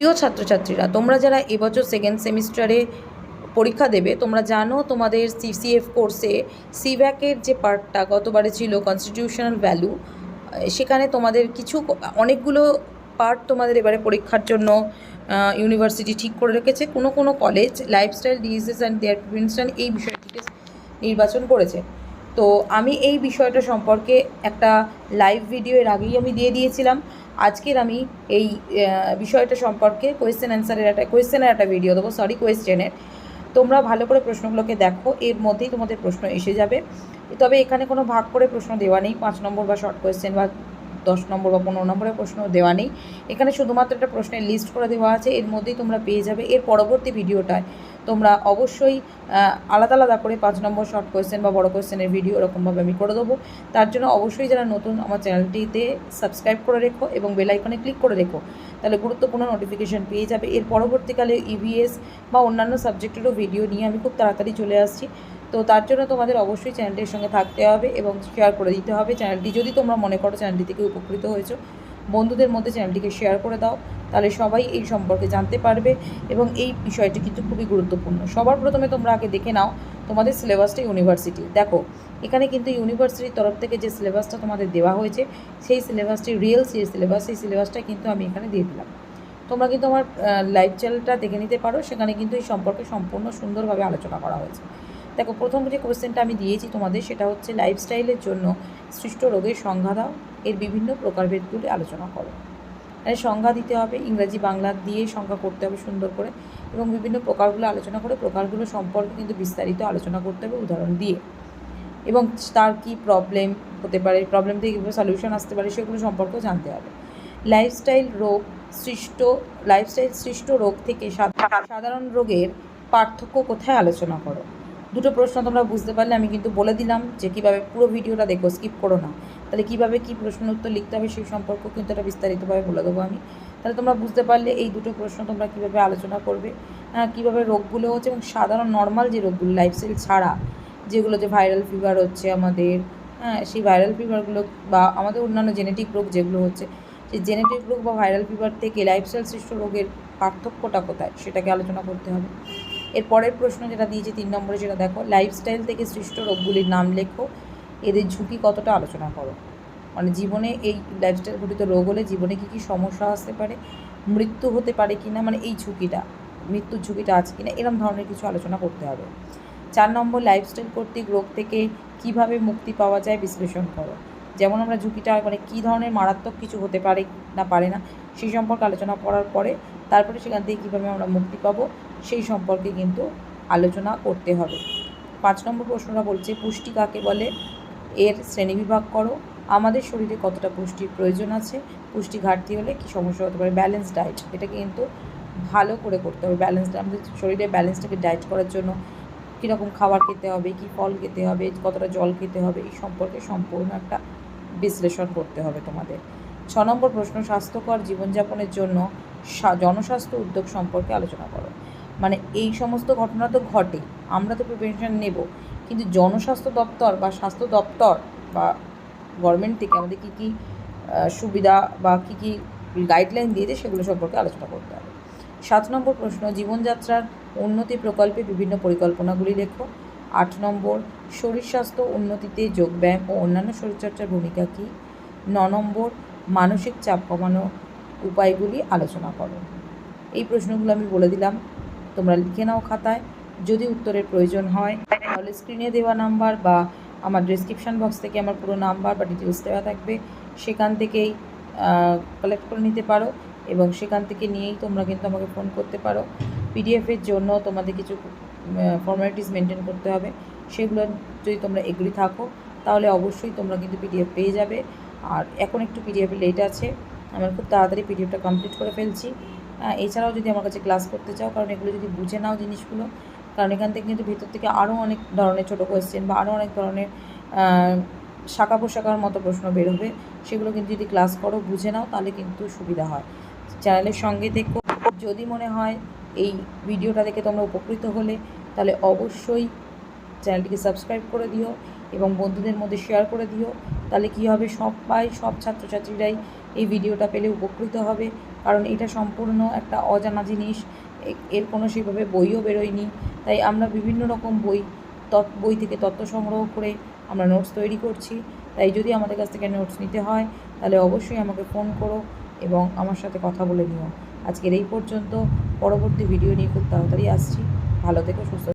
প্রিয় ছাত্রছাত্রীরা, তোমরা যারা এবছর সেকেন্ড সেমিস্টারে পরীক্ষা দেবে, তোমরা জানো তোমাদের সিসিএফ কোর্সে সিব্যাকের যে পার্টটা গতবারে ছিল কনস্টিটিউশনাল ভ্যালু সেখানে তোমাদের কিছু অনেকগুলো পার্ট তোমাদের এবারে পরীক্ষার জন্য ইউনিভার্সিটি ঠিক করে রেখেছে। কোনো কোনো college lifestyle diseases and their prevention এই বিষয়টিকে নির্বাচন করেছে। তো আমি এই বিষয়টা সম্পর্কে একটা লাইভ ভিডিও এর আগেই আমি দিয়ে দিয়েছিলাম। আজকের আমি এই বিষয়টা সম্পর্কে কোয়েশ্চেন অ্যান্সারের একটা কোয়েশ্চেনের একটা ভিডিও দেবো সরি কোয়েশ্চেনের তোমরা ভালো করে প্রশ্নগুলোকে দেখো, এর মধ্যেই তোমাদের প্রশ্ন এসে যাবে। তবে এখানে কোনো ভাগ করে প্রশ্ন দেওয়া নেই, পাঁচ নম্বর বা শর্ট কোয়েশ্চেন বা দশ নম্বর বা পনেরো নম্বরের প্রশ্ন দেওয়া নেই। এখানে শুধুমাত্র একটা প্রশ্নের লিস্ট করে দেওয়া আছে, এর মধ্যেই তোমরা পেয়ে যাবে। এর পরবর্তী ভিডিওটায় তোমরা অবশ্যই আলাদা আলাদা করে পাঁচ নম্বর শর্ট কোয়েশ্চেন বা বড় কোয়েশ্চেনের ভিডিও এরকমভাবে আমি করে দেবো। তার জন্য অবশ্যই যারা নতুন আমার চ্যানেলটিতে সাবস্ক্রাইব করে রেখো এবং বেল আইকনে ক্লিক করে রেখো, তাহলে গুরুত্বপূর্ণ নোটিফিকেশান পেয়ে যাবে। এর পরবর্তীকালে ইভিএস বা অন্যান্য সাবজেক্টেরও ভিডিও নিয়ে আমি খুব তাড়াতাড়ি চলে আসছি। তো তার জন্য তোমাদের অবশ্যই চ্যানেলটির সঙ্গে থাকতে হবে এবং শেয়ার করে দিতে হবে। চ্যানেলটি যদি তোমরা মনে করো চ্যানেলটি থেকে উপকৃত হয়েছো বন্ধুদের মধ্যে চ্যানেলটিকে শেয়ার করে দাও, তাহলে সবাই এই সম্পর্কে জানতে পারবে এবং এই বিষয়টি কিন্তু খুবই গুরুত্বপূর্ণ। সবার প্রথমে তোমরা আগে দেখে নাও, তোমাদের সিলেবাসটা ইউনিভার্সিটি দেখো, এখানে কিন্তু ইউনিভার্সিটির তরফ থেকে যে সিলেবাসটা তোমাদের দেওয়া হয়েছে, সেই সিলেবাসটি রিয়েল সেই সিলেবাস সেই সিলেবাসটা কিন্তু আমি এখানে দিয়ে দিলাম। তোমরা কিন্তু আমার লাইভ চ্যানেলটা দেখে নিতে পারো, সেখানে কিন্তু এই সম্পর্কে সম্পূর্ণ সুন্দরভাবে আলোচনা করা হয়েছে। দেখো, প্রথম যে কোয়েশ্চেনটা আমি দিয়েছি তোমাদের, সেটা হচ্ছে লাইফস্টাইলের জন্য সৃষ্ট রোগের সংজ্ঞা দাও। এর বিভিন্ন প্রকারভেদগুলি আলোচনা করো। মানে সংজ্ঞা দিতে হবে, ইংরাজি, বাংলা দিয়ে সংজ্ঞা করতে হবে সুন্দর করে এবং বিভিন্ন প্রকারগুলো আলোচনা করে প্রকারগুলো সম্পর্কে কিন্তু বিস্তারিত আলোচনা করতে হবে উদাহরণ দিয়ে। এবং তার কি প্রবলেম হতে পারে প্রবলেম থেকে কীভাবে সলিউশন আসতে পারে, সেগুলো সম্পর্কেও জানতে হবে। লাইফস্টাইল রোগ সৃষ্ট লাইফস্টাইল সৃষ্ট রোগ থেকে সাধারণ রোগের পার্থক্য কোথায় আলোচনা করো? দুটো প্রশ্ন তোমরা বুঝতে পারলে, আমি কিন্তু বলে দিলাম যে কীভাবে পুরো ভিডিওটা দেখো স্কিপ করো না। তাহলে কীভাবে কী প্রশ্ন উত্তর লিখতে হবে সেই সম্পর্ক কিন্তু এটা বিস্তারিতভাবে বলে দেবো আমি। তাহলে তোমরা বুঝতে পারলে এই দুটো প্রশ্ন তোমরা কীভাবে আলোচনা করবে কীভাবে রোগগুলো হচ্ছে এবং সাধারণ নর্মাল যে রোগগুলো লাইফস্টাইল ছাড়া যেগুলো যে ভাইরাল ফিভার হচ্ছে আমাদের হ্যাঁ সেই ভাইরাল ফিভারগুলো বা আমাদের অন্যান্য জেনেটিক রোগ যেগুলো হচ্ছে, সেই জেনেটিক রোগ বা ভাইরাল ফিভার থেকে লাইফস্টাইল সৃষ্ট রোগের পার্থক্যটা কোথায়, সেটাকে আলোচনা করতে হবে। এর পরের প্রশ্ন যেটা দিয়েছে তিন নম্বরে যেটা দেখো লাইফস্টাইল থেকে সৃষ্ট রোগগুলির নাম লেখো, এদের ঝুঁকি কতটা আলোচনা করো? মানে জীবনে এই লাইফস্টাইল ঘটিত রোগ হলে জীবনে কী কী সমস্যা আসতে পারে, মৃত্যু হতে পারে কি না মানে এই ঝুঁকিটা, মৃত্যুর ঝুঁকিটা আছে কি না এরম ধরনের কিছু আলোচনা করতে হবে। চার নম্বর লাইফস্টাইল কর্তৃক রোগ থেকে কীভাবে মুক্তি পাওয়া যায় বিশ্লেষণ করো। যেমন আমরা ঝুঁকিটা মানে কী ধরনের মারাত্মক কিছু হতে পারে না পারে না সেই সম্পর্কে আলোচনা করার পরে তারপরে সেখান থেকে কীভাবে আমরা মুক্তি পাবো, সেই সম্পর্কে কিন্তু আলোচনা করতে হবে। পাঁচ নম্বর প্রশ্নটা বলছে, পুষ্টি কাকে বলে? এর শ্রেণীবিভাগ করো। আমাদের শরীরে কতটা পুষ্টির প্রয়োজন আছে? পুষ্টি ঘাটতি হলে কী সমস্যা হতে পারে? ব্যালেন্স ডায়েট এটাকে কিন্তু ভালো করে করতে হবে। ব্যালেন্স আমাদের শরীরে ব্যালেন্সটাকে ডায়েট করার জন্য কীরকম খাবার খেতে হবে, কী ফল খেতে হবে, কতটা জল খেতে হবে, এই সম্পর্কে সম্পূর্ণ একটা বিশ্লেষণ করতে হবে তোমাদের। ছ নম্বর প্রশ্ন, স্বাস্থ্যকর জীবনযাপনের জন্য জনস্বাস্থ্য উদ্যোগ সম্পর্কে আলোচনা করো। মানে এই সমস্ত ঘটনা তো ঘটে আমরা তো প্রিভেনশন নেব। কিন্তু জনস্বাস্থ্য দপ্তর বা স্বাস্থ্য দপ্তর বা গভর্নমেন্ট থেকে আমাদের কী কী সুবিধা বা কী কী গাইডলাইন দিয়েছে সেগুলো সম্পর্কে আলোচনা করতে হবে। সাত নম্বর প্রশ্ন, জীবনযাত্রার উন্নতি প্রকল্পে বিভিন্ন পরিকল্পনাগুলি লেখো। আট নম্বর, শরীর স্বাস্থ্য উন্নতিতে যোগব্যায়াম ও অন্যান্য শরীরচর্চার ভূমিকা কী? ন নম্বর মানসিক চাপ কমানো উপায়গুলি আলোচনা করো। এই প্রশ্নগুলো আমি বলে দিলাম। তোমরা লিখে নাও খাতায়। যদি উত্তরের প্রয়োজন হয়, তাহলে স্ক্রিনে দেওয়া নাম্বার বা আমার ডিসক্রিপশান বক্স থেকে আমার পুরো নাম্বার বা ডিটেলস দেওয়া থাকবে। সেখান থেকেই কালেক্ট করে নিতে পারো এবং সেখান থেকে নিয়েই তোমরা কিন্তু আমাকে ফোন করতে পারো। পিডিএফের জন্য তোমাদের কিছু ফর্মালিটিস মেনটেন করতে হবে। সেগুলো যদি তোমরা এগ্রি থাকো, তাহলে অবশ্যই তোমরা কিন্তু পিডিএফ পেয়ে যাবে। আর এখন একটু পিডিএফে লেট আছে। আমরা খুব তাড়াতাড়ি পিডিএফটা কমপ্লিট করে ফেলছি। এছাড়াও যদি আমার কাছে ক্লাস করতে চাও, কারণ এগুলো যদি বুঝে নাও জিনিসগুলো, কারণ এখান থেকে কিন্তু ভিতর থেকে আরও অনেক ধরনের ছোটো কোয়েশ্চেন বা আরও অনেক ধরনের শাখা পোশাকার মতো প্রশ্ন বের হবে। সেগুলো কিন্তু যদি ক্লাস করো, বুঝে নাও, তাহলে কিন্তু সুবিধা হয়। চ্যানেলের সঙ্গে থেকো যদি মনে হয় এই ভিডিওটা দেখে তোমরা উপকৃত হলে, তাহলে অবশ্যই চ্যানেলটিকে সাবস্ক্রাইব করে দিও এবং বন্ধুদের মধ্যে শেয়ার করে দিও। তাহলে কী হবে? সবাই, সব ছাত্রছাত্রীরাই এই ভিডিওটা পেলে উপকৃত হবে। কারণ এটা সম্পূর্ণ একটা অজানা জিনিস। এর কোনো সেভাবে বইও বেরোয়নি। তাই আমরা বিভিন্ন রকম বই বই থেকে তথ্য সংগ্রহ করে আমরা নোটস তৈরি করছি। তাই যদি আমাদের কাছ থেকে নোটস নিতে হয়, তাহলে অবশ্যই আমাকে ফোন করো এবং আমার সাথে কথা বলে নিও। আজকের এই পর্যন্ত। পরবর্তী ভিডিও নিয়ে খুব তাড়াতাড়ি আসছি। ভালো থেকো, সুস্থ